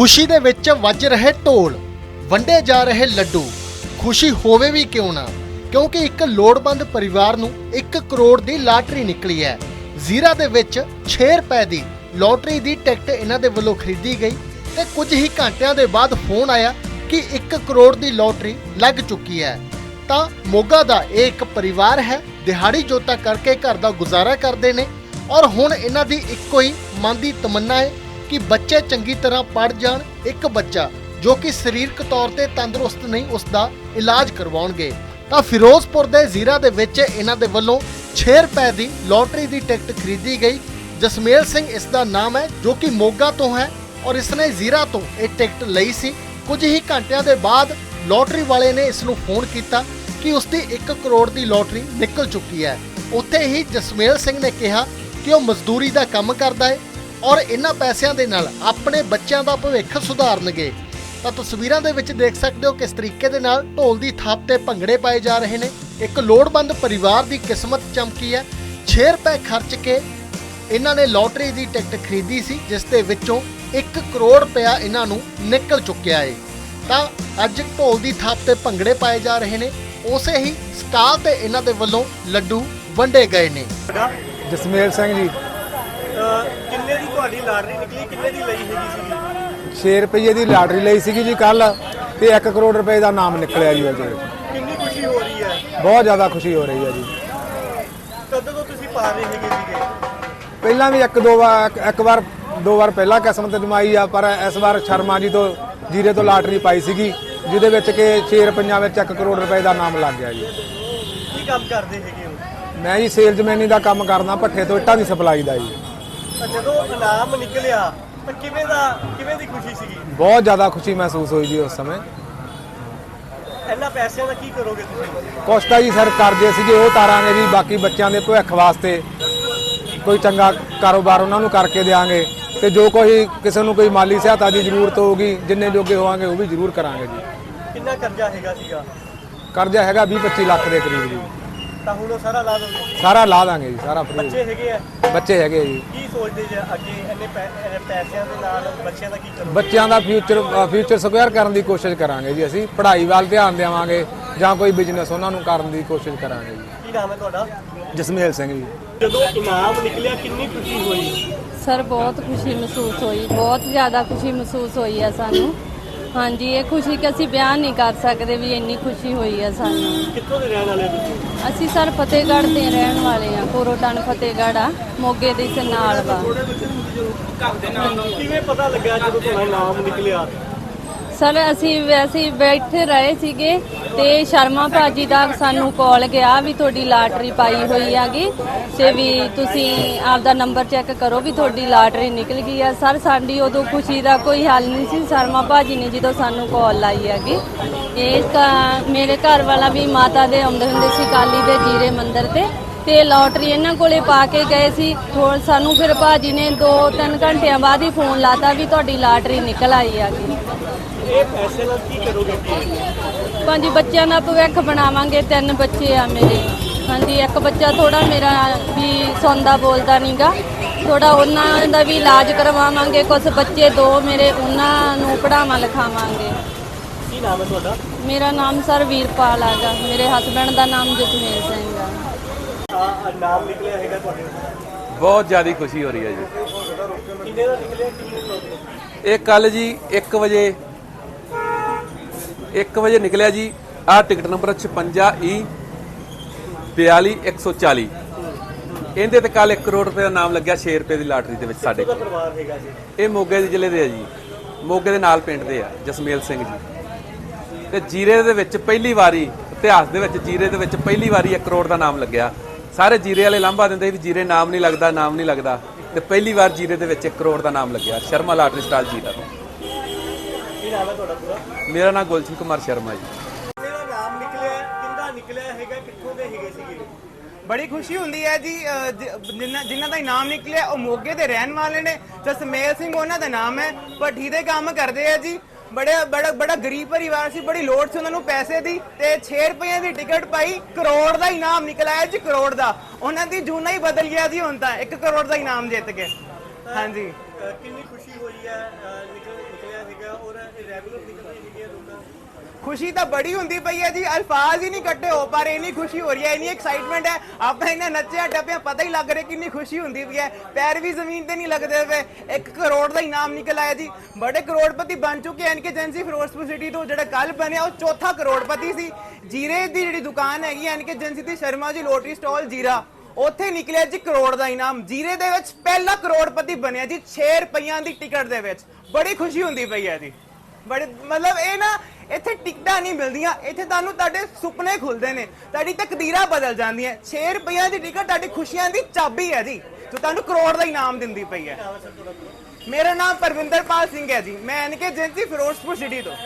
ਖੁਸ਼ੀ ਦੇ ਵਿੱਚ ਵੱਜ ਰਹੇ ਢੋਲ, ਵੰਡੇ ਜਾ ਰਹੇ ਲੱਡੂ। ਖੁਸ਼ੀ ਹੋਵੇ ਵੀ ਕਿਉਂ ਨਾ? ਕਿਉਂਕਿ ਇੱਕ ਲੋੜਵੰਦ ਪਰਿਵਾਰ ਨੂੰ 1 ਕਰੋੜ ਦੀ ਲਾਟਰੀ ਨਿਕਲੀ ਹੈ। ਜ਼ੀਰਾ ਦੇ ਵਿੱਚ 6 ਰੁਪਏ ਦੀ ਲੋਟਰੀ ਦੀ ਟਿਕਟ ਇਹਨਾਂ ਦੇ ਵੱਲੋਂ ਖਰੀਦੀ ਗਈ ਤੇ ਕੁਝ ਹੀ ਘੰਟਿਆਂ ਦੇ ਬਾਅਦ ਫੋਨ ਆਇਆ ਕਿ 1 ਕਰੋੜ ਦੀ ਲੋਟਰੀ ਲੱਗ ਚੁੱਕੀ ਹੈ। ਤਾਂ ਮੋਗਾ ਦਾ ਇਹ ਇੱਕ ਪਰਿਵਾਰ ਹੈ, ਦਿਹਾੜੀ ਜੋਤਾ ਕਰਕੇ ਘਰ ਦਾ ਗੁਜ਼ਾਰਾ ਕਰਦੇ ਨੇ ਔਰ ਹੁਣ ਇਹਨਾਂ ਦੀ ਇੱਕੋ ਹੀ ਮਨ ਦੀ ਤਮੰਨਾ ਹੈ ਕਿ ਬੱਚੇ ਚੰਗੀ ਤਰ੍ਹਾਂ ਪੜ ਜਾਣ ਇੱਕ ਬੱਚਾ ਜੋ ਕਿ ਸਰੀਰਕ ਤੌਰ ਤੇ ਤੰਦਰੁਸਤ ਨਹੀਂ ਉਸ ਦਾ ਇਲਾਜ ਕਰਵਾਉਣਗੇ। ਤਾਂ ਫਿਰੋਜ਼ਪੁਰ ਦੇ ਜ਼ੀਰਾ ਦੇ ਵਿੱਚ ਇਹਨਾਂ ਦੇ ਵੱਲੋਂ 6 ਰੁਪਏ ਦੀ ਲੋਟਰੀ ਦੀ ਟਿਕਟ ਖਰੀਦੀ ਗਈ। ਜਸਮੇਲ ਸਿੰਘ ਇਸ ਦਾ ਨਾਮ ਹੈ, ਜੋ ਕਿ ਮੋਗਾ ਤੋਂ ਹੈ ਔਰ ਇਸ ਨੇ ਜ਼ੀਰਾ ਤੋਂ ਇਹ ਟਿਕਟ ਲਈ ਸੀ। ਕੁਝ ਹੀ ਘੰਟਿਆਂ ਦੇ ਬਾਅਦ ਲੋਟਰੀ ਵਾਲੇ ਨੇ ਇਸ ਨੂੰ ਫੋਨ ਕੀਤਾ ਕਿ ਉਸ ਦੀ 1 ਕਰੋੜ ਦੀ ਲੋਟਰੀ ਨਿਕਲ ਚੁੱਕੀ ਹੈ। ਉੱਥੇ ਹੀ ਜਸਮੇਲ ਸਿੰਘ ਨੇ ਕਿਹਾ ਕਿ ਉਹ ਮਜ਼ਦੂਰੀ ਦਾ ਕੰਮ ਕਰਦਾ ਹੈ ਔਰ ਇਹਨਾਂ ਪੈਸਿਆਂ ਦੇ ਨਾਲ ਆਪਣੇ ਬੱਚਿਆਂ ਦਾ ਭਵਿੱਖ ਸੁਧਾਰਨਗੇ। ਤਾਂ ਤਸਵੀਰਾਂ ਦੇ ਵਿੱਚ ਦੇਖ ਸਕਦੇ ਹੋ ਕਿਸ ਤਰੀਕੇ ਦੇ ਨਾਲ ਢੋਲ ਦੀ ਥਾਪ ਤੇ ਭੰਗੜੇ ਪਾਏ ਜਾ ਰਹੇ ਨੇ। ਇੱਕ ਲੋੜਵੰਦ ਪਰਿਵਾਰ ਦੀ ਕਿਸਮਤ ਚਮਕੀ ਹੈ। 6 ਰੁਪਏ ਖਰਚ ਕੇ ਇਹਨਾਂ ਨੇ ਲੋਟਰੀ ਦੀ ਟਿਕਟ ਖਰੀਦੀ ਸੀ ਜਿਸ ਦੇ ਵਿੱਚੋਂ 1 ਕਰੋੜ ਰੁਪਇਆ ਇਹਨਾਂ ਨੂੰ ਨਿਕਲ ਚੁੱਕਿਆ ਹੈ ਤਾਂ ਅੱਜ ਢੋਲ ਦੀ ਥਾਪ ਤੇ ਭੰਗੜੇ ਪਾਏ ਜਾ ਰਹੇ ਨੇ। ਉਸੇ ਹੀ ਸਟਾਲ ਤੇ ਇਹਨਾਂ ਦੇ ਵੱਲੋਂ ਲੱਡੂ ਵੰਡੇ ਗਏ ਨੇ। ਜਸਮੇਲ ਸਿੰਘ ਜੀ। ਕਿੰਨੇ ਤੁਹਾਡੀ ਲਾਟਰੀ ਨਿਕਲੀ ਕਿੰਨੇ ਦੀ ਲਈ ਹੈਗੀ ਸੀਗੀ? 6 ਰੁਪਏ ਦੀ ਲਾਟਰੀ ਲਈ ਸੀਗੀ ਜੀ ਕੱਲ ਤੇ 1 ਕਰੋੜ ਰੁਪਏ ਦਾ ਨਾਮ ਨਿਕਲਿਆ ਜੀ ਉਹਦੇ ਕਿੰਨੀ ਖੁਸ਼ੀ ਹੋ ਰਹੀ ਹੈ? ਬਹੁਤ ਜ਼ਿਆਦਾ ਖੁਸ਼ੀ ਹੋ ਰਹੀ ਹੈ ਜੀ। ਕਦੋਂ ਤੋਂ ਤੁਸੀਂ ਪਾ ਰਹੇ ਹੈਗੇ ਸੀਗੇ? ਪਹਿਲਾਂ ਵੀ ਇੱਕ ਦੋ ਵਾਰ ਇੱਕ ਵਾਰ ਦੋ ਵਾਰ ਪਹਿਲਾਂ ਕਿਸਮਤ ਜਮਾਈ ਆ ਪਰ ਇਸ ਵਾਰ ਸ਼ਰਮਾ ਜੀ ਤੋਂ ਜੀਰੇ ਤੋਂ ਲਾਟਰੀ ਪਾਈ ਸੀਗੀ ਜਿਹਦੇ ਵਿੱਚ ਕਿ 6 ਰੁਪਈਆਂ ਵਿੱਚ 1 ਕਰੋੜ ਰੁਪਏ ਦਾ ਨਾਮ ਲੱਗ ਗਿਆ ਜੀ। ਕੀ ਕੰਮ ਕਰਦੇ ਹੈਗੇ ਹੋ? ਮੈਂ ਜੀ ਸੇਲਜ਼ਮੈਨੀ ਦਾ ਕੰਮ ਕਰਦਾ ਭੱਠੇ ਤੋਂ ਇੱਟਾਂ ਦੀ ਸਪਲਾਈ ਦਾ ਜੀ। ਤਾਂ ਜਦੋਂ ਇਨਾਮ ਨਿਕਲਿਆ ਤਾਂ ਕਿਵੇਂ ਦਾ ਕਿਵੇਂ ਦੀ ਖੁਸ਼ੀ ਸੀਗੀ? ਬਹੁਤ ਜ਼ਿਆਦਾ ਖੁਸ਼ੀ ਮਹਿਸੂਸ ਹੋਈ ਜੀ ਉਸ ਸਮੇਂ। ਇਹਨਾਂ ਪੈਸਿਆਂ ਦਾ ਕੀ ਕਰੋਗੇ ਤੁਸੀਂ? ਕੋਸਟਾ ਜੀ ਸਰ ਕਰਜ਼ੇ ਸੀਗੇ ਉਹ ਤਾਰਾਂਗੇ ਜੀ ਬਾਕੀ ਬੱਚਿਆਂ ਦੇ ਭਵਿੱਖ ਵਾਸਤੇ ਕੋਈ ਚੰਗਾ ਕਾਰੋਬਾਰ ਉਹਨਾਂ ਨੂੰ ਕਰਕੇ ਦੇਾਂਗੇ ਤੇ ਜੋ ਕੋਈ ਕਿਸੇ ਨੂੰ ਕੋਈ ਮਾਲੀ ਸਹਾਇਤਾ ਦੀ ਜ਼ਰੂਰਤ ਹੋਊਗੀ ਜਿੰਨੇ ਜੋਗੇ ਹੋਵਾਂਗੇ ਉਹ ਵੀ ਜ਼ਰੂਰ ਕਰਾਂਗੇ ਜੀ। ਕਿੰਨਾ ਕਰਜ਼ਾ ਹੈਗਾ ਸੀਗਾ? ਕਰਜ਼ਾ ਹੈਗਾ 20 25 ਲੱਖ ਦੇ ਕਰੀਬ ਜੀ। ਤਾਂ ਹੁਣ ਉਹ ਸਾਰਾ ਲਾ ਦੋਗੇ ਸਾਰਾ ਲਾ ਦਾਂਗੇ ਜੀ ਸਾਰਾ ਫ੍ਰੀ ਬੱਚੇ ਹੈਗੇ ਆ। ਬੱਚੇ ਹੈਗੇ ਜੀ। ਕੀ ਸੋਚਦੇ ਜੇ ਅੱਗੇ ਇੰਨੇ ਪੈ- ਇੰਨੇ ਪੈਸਿਆਂ ਦੇ ਨਾਲ ਬੱਚਿਆਂ ਦਾ ਕੀ ਕਰੋਗੇ? ਬੱਚਿਆਂ ਦਾ ਫਿਊਚਰ ਫਿਊਚਰ ਸਕੁਅਰ ਕਰਨ ਦੀ ਕੋਸ਼ਿਸ਼ ਕਰਾਂਗੇ ਜੀ ਅਸੀਂ। ਪੜ੍ਹਾਈ ਵੱਲ ਧਿਆਨ ਦੇਵਾਂਗੇ ਜਾਂ ਕੋਈ ਬਿਜ਼ਨਸ ਉਹਨਾਂ ਨੂੰ ਕਰਨ ਦੀ ਕੋਸ਼ਿਸ਼ ਕਰਾਂਗੇ ਜੀ। ਕੀ ਨਾਮ ਹੈ ਤੁਹਾਡਾ? ਜਸਮੇਲ ਸਿੰਘ ਜੀ। ਜਦੋਂ ਇਨਾਮ ਨਿਕਲਿਆ ਕਿੰਨੀ ਖੁਸ਼ੀ ਹੋਈ? ਸਰ ਬਹੁਤ ਖੁਸ਼ੀ ਮਹਿਸੂਸ ਹੋਈ। ਬਹੁਤ ਜ਼ਿਆਦਾ ਖੁਸ਼ੀ ਮਹਿਸੂਸ ਹੋਈ ਹੈ ਸਾਨੂੰ। ਹਾਂਜੀ ਇਹ ਖੁਸ਼ੀ ਕਿ ਅਸੀਂ ਬਿਆਨ ਨਹੀਂ ਕਰ ਸਕਦੇ ਵੀ ਇੰਨੀ ਖੁਸ਼ੀ ਹੋਈ ਹੈ ਸਾਨੂੰ। ਕਿੱਥੋਂ ਦੇ ਰਹਿਣ ਵਾਲੇ ਹੋ ਤੁਸੀਂ? ਅਸੀਂ ਸਰ ਫਤਿਹਗੜ੍ਹ ਦੇ ਰਹਿਣ ਵਾਲੇ ਆ ਕੋਰੋਟਨ ਫਤਿਹਗੜ੍ਹ ਆ ਮੋਗੇ ਦੇ ਇਸ ਨਾਲ ਵਾ। ਕਿਵੇਂ ਪਤਾ ਲੱਗਾ ਜਦੋਂ ਤੁਹਾਡਾ ਨਾਮ ਨਿਕਲਿਆ? ਸਰ, ਅਸੀਂ ਵੈਸੇ ਬੈਠੇ ਰਹੇ ਸੀਗੇ ਤੇ ਸ਼ਰਮਾ ਭਾਜੀ ਦਾ ਸਾਨੂੰ ਕਾਲ ਗਿਆ ਵੀ ਤੁਹਾਡੀ ਲਾਟਰੀ ਪਾਈ ਹੋਈ ਹੈਗੀ ਤੇ ਵੀ ਤੁਸੀਂ ਆਪਦਾ ਨੰਬਰ ਚੈੱਕ ਕਰੋ ਵੀ ਤੁਹਾਡੀ ਲਾਟਰੀ ਨਿਕਲ ਗਈ ਆ। ਸਰ, ਸਾਡੀ ਉਦੋਂ ਖੁਸ਼ੀ ਦਾ ਕੋਈ ਹੱਲ ਨਹੀਂ ਸੀ। ਸ਼ਰਮਾ ਭਾਜੀ ਨੇ ਜਦੋਂ ਸਾਨੂੰ ਕਾਲ ਲਾਈ ਹੈਗੀ, ਇਹ ਕਾ- ਮੇਰੇ ਘਰ ਵਾਲਾ ਵੀ ਮਾਤਾ ਦੇ ਆਉਂਦੇ ਹੁੰਦੇ ਸੀ ਕਾਲੀ ਦੇ ਜੀਰੇ ਮੰਦਿਰ ਤੇ ਤੇ ਲਾਟਰੀ ਇਹਨਾਂ ਕੋਲੇ ਪਾ ਕੇ ਗਏ ਸੀ। ਥੋੜ ਸਾਨੂੰ ਫਿਰ ਭਾਜੀ ਨੇ 2-3 ਘੰਟਿਆਂ ਬਾਅਦ ਹੀ ਫੋਨ ਲਾਤਾ ਵੀ ਤੁਹਾਡੀ ਲਾਟਰੀ ਨਿਕਲ ਆਈ ਹੈਗੀ। ਇਹ ਪੈਸੇ ਨਾਲ ਕੀ ਕਰੋਗੇ? ਅੱਗੇ ਪੰਜ ਬੱਚਿਆਂ ਦਾ ਭਵਿੱਖ ਬਣਾਵਾਂਗੇ ਤਿੰਨ ਬੱਚੇ ਆ ਮੇਰੇ। ਹਾਂਜੀ ਇੱਕ ਬੱਚਾ ਥੋੜਾ ਮੇਰਾ ਵੀ ਸੌਂਦਾ ਬੋਲਦਾ ਨਹੀਂਗਾ ਥੋੜਾ ਉਹਨਾਂ ਦਾ ਵੀ ਇਲਾਜ ਕਰਵਾਵਾਂਗੇ ਕੁਝ ਬੱਚੇ ਦੋ ਮੇਰੇ ਉਹਨਾਂ ਨੂੰ ਪੜਾਵਾਂ ਲਿਖਾਵਾਂਗੇ। ਕੀ ਨਾਮ ਹੈ ਤੁਹਾਡਾ? ਮੇਰਾ ਨਾਮ ਸਰ ਵੀਰਪਾਲ ਹੈਗਾ ਮੇਰੇ ਹਸਬੰਡ ਦਾ ਨਾਮ ਜਸਮੇਲ ਸਿੰਘ ਆ। ਆ ਨਾਮ ਨਿਕਲਿਆ ਹੈਗਾ ਤੁਹਾਡੇ ਬਹੁਤ ਜ਼ਿਆਦਾ ਖੁਸ਼ੀ ਹੋ ਰਹੀ ਹੈ ਜੀ। ਕਿੰਨੇ ਦਾ ਨਿਕਲਿਆ ਕਿੰਨੇ ਇਹ ਕੱਲ ਜੀ 1 ਵਜੇ 1 ਵਜੇ ਨਿਕਲਿਆ ਜੀ ਆਹ ਟਿਕਟ ਨੰਬਰ 56 ਈ 42140 ਇਹਦੇ ਤੇ ਕੱਲ 1 ਕਰੋੜ ਰੁਪਏ ਦਾ ਨਾਮ ਲੱਗਿਆ 6 ਰੁਪਏ ਦੀ ਲਾਟਰੀ ਦੇ ਵਿੱਚ ਸਾਡੇ ਉਹਦਾ ਪਰਿਵਾਰ ਹੈਗਾ ਜੀ? ਇਹ ਮੋਗੇ ਦੇ ਜ਼ਿਲ੍ਹੇ ਦੇ ਆ ਜੀ। ਮੋਗੇ ਦੇ ਨਾਲ ਪਿੰਡ ਦੇ ਆ ਜਸਮੇਲ ਸਿੰਘ ਜੀ। ਤੇ ਜੀਰੇ ਦੇ ਵਿੱਚ ਪਹਿਲੀ ਵਾਰੀ ਇਤਿਹਾਸ ਦੇ ਵਿੱਚ ਜੀਰੇ ਦੇ ਵਿੱਚ ਪਹਿਲੀ ਵਾਰੀ 1 ਕਰੋੜ ਦਾ ਨਾਮ ਲੱਗਿਆ। ਸਾਰੇ ਜੀਰੇ ਵਾਲੇ ਲਾਂਭਾ ਦਿੰਦੇ ਵੀ ਜੀਰੇ ਨਾਮ ਨਹੀਂ ਲੱਗਦਾ ਨਾਮ ਨਹੀਂ ਲੱਗਦਾ। ਤੇ ਪਹਿਲੀ ਵਾਰ ਜੀਰੇ ਦੇ ਵਿੱਚ 1 ਕਰੋੜ ਦਾ ਨਾਮ ਲੱਗਿਆ ਸ਼ਰਮਾ ਲਾਟਰੀ ਸਟਾਲ ਜੀਰਾ ਤੋਂ ਕੀ ਨਾਮ ਹੈ ਤੁਹਾਡਾ ਪੂਰਾ? ਮੇਰਾ ਨਾਮ ਗੁਲਸ਼ਨ ਕੁਮਾਰ ਸ਼ਰਮਾ ਜੀ। ਮੇਰਾ ਨਾਮ ਨਿਕਲਿਆ ਕਿੰਦਾ ਨਿਕਲਿਆ ਹੈਗਾ ਕਿੱਥੋਂ ਦੇ ਹੈਗੇ ਸੀਗੇ? ਬੜੀ ਖੁਸ਼ੀ ਹੁੰਦੀ ਹੈ ਜੀ ਅਹ, ਜ- ਜਿਨ੍ਹਾਂ ਜਿਨ੍ਹਾਂ ਦਾ ਇਨਾਮ ਨਿਕਲਿਆ ਉਹ ਮੋਗੇ ਦੇ ਰਹਿਣ ਵਾਲੇ ਨੇ ਜਸਮੇਲ ਸਿੰਘ ਉਹਨਾਂ ਦਾ ਨਾਮ ਹੈ ਭੱਠੀ ਦੇ ਕੰਮ ਕਰਦੇ ਆ ਜੀ। ਬੜੇ ਬੜਾ ਬੜਾ ਗਰੀਬ ਪਰਿਵਾਰ ਸੀ ਬੜੀ ਲੋੜ ਸੀ ਉਹਨਾਂ ਨੂੰ ਪੈਸੇ ਦੀ ਤੇ 6 ਰੁਪਏ ਦੀ ਟਿਕਟ ਪਾਈ ਕਰੋੜ ਦਾ ਇਨਾਮ ਨਿਕਲਿਆ ਜੀ ਕਰੋੜ ਦਾ। ਉਹਨਾਂ ਦੀ ਜੂਨਾ ਹੀ ਬਦਲ ਗਿਆ ਜੀ ਹੁਣ ਤਾਂ 1 ਕਰੋੜ ਦਾ ਇਨਾਮ ਜਿੱਤ ਕੇ ਹਾਂਜੀ। ਅਹ ਕਿੰਨੀ ਖੁਸ਼ੀ ਹੋਈ ਹੈ ਅਹ ਨਿਕਲ ਖੁਸ਼ੀ ਤਾਂ ਬੜੀ ਹੁੰਦੀ ਪਈ ਹੈ ਜੀ, ਅਲਫਾਜ਼ ਹੀ ਨਹੀਂ ਕੱਢੇ ਹੋ, ਪਰ ਇੰਨੀ ਖੁਸ਼ੀ ਹੋ ਰਹੀ ਹੈ, ਇੰਨੀ ਐਕਸਾਈਟਮੈਂਟ ਹੈ। ਆਪਾਂ ਇਹਨਾਂ ਨੱਚਿਆ, ਟੱਪਿਆ, ਪਤਾ ਹੀ ਲੱਗ ਰਿਹਾ ਕਿੰਨੀ ਖੁਸ਼ੀ ਹੁੰਦੀ ਪਈ ਹੈ। ਪੈਰ ਵੀ ਜ਼ਮੀਨ ਤੇ ਨਹੀਂ ਲੱਗਦੇ ਪਏ। 1 ਕਰੋੜ ਦਾ ਇਨਾਮ ਨਿਕਲ ਆਇਆ ਜੀ। ਬੜੇ ਕਰੋੜਪਤੀ ਬਣ ਚੁੱਕੇ ਹਨ ਕਿ ਏਜੰਸੀ ਫਿਰੋਜ਼ਪੁਰ ਸਿਟੀ ਤੋਂ ਜਿਹੜਾ ਕੱਲ ਬਣਿਆ, ਉਹ ਚੌਥਾ ਕਰੋੜਪਤੀ ਸੀ। ਜੀਰੇ ਦੀ ਜਿਹੜੀ ਦੁਕਾਨ ਹੈਗੀ ਐਨ ਕੇ ਏਜੰਸੀ ਦੀ ਸ਼ਰਮਾ ਜੀ ਲੋਟਰੀ ਸਟਾਲ ਜੀਰਾ, ਉੱਥੇ ਨਿਕਲਿਆ ਜੀ ਕਰੋੜ ਦਾ ਇਨਾਮ। ਜੀਰੇ ਦੇ ਵਿੱਚ ਪਹਿਲਾ ਕਰੋੜਪਤੀ ਬਣਿਆ ਜੀ 6 ਰੁਪਈਆਂ ਦੀ ਟਿਕਟ ਦੇ ਵਿੱਚ। ਬੜੀ ਖੁਸ਼ੀ ਹੁੰਦੀ ਪਈ ਹੈ ਜੀ। ਬੜੇ ਮਤਲਬ ਇਹ ਨਾ ਇੱਥੇ ਟਿਕਟਾਂ ਨਹੀਂ ਮਿਲਦੀਆਂ, ਇੱਥੇ ਤੁਹਾਨੂੰ ਤੁਹਾਡੇ ਸੁਪਨੇ ਖੁੱਲਦੇ ਨੇ, ਤੁਹਾਡੀ ਤਕਦੀਰਾਂ ਬਦਲ ਜਾਂਦੀਆਂ 6 ਰੁਪਈਆਂ ਦੀ ਟਿਕਟ ਤੁਹਾਡੀ ਖੁਸ਼ੀਆਂ ਦੀ ਚਾਬੀ ਹੈ ਜੀ, ਜੋ ਤੁਹਾਨੂੰ ਕਰੋੜ ਦਾ ਇਨਾਮ ਦਿੰਦੀ ਪਈ ਹੈ। ਮੇਰਾ ਨਾਮ ਪਰਵਿੰਦਰਪਾਲ ਸਿੰਘ ਹੈ ਜੀ, ਮੈਂ ਐਨਕੇ ਏਜੰਸੀ ਫਿਰੋਜ਼ਪੁਰ ਸਿਟੀ ਤੋਂ।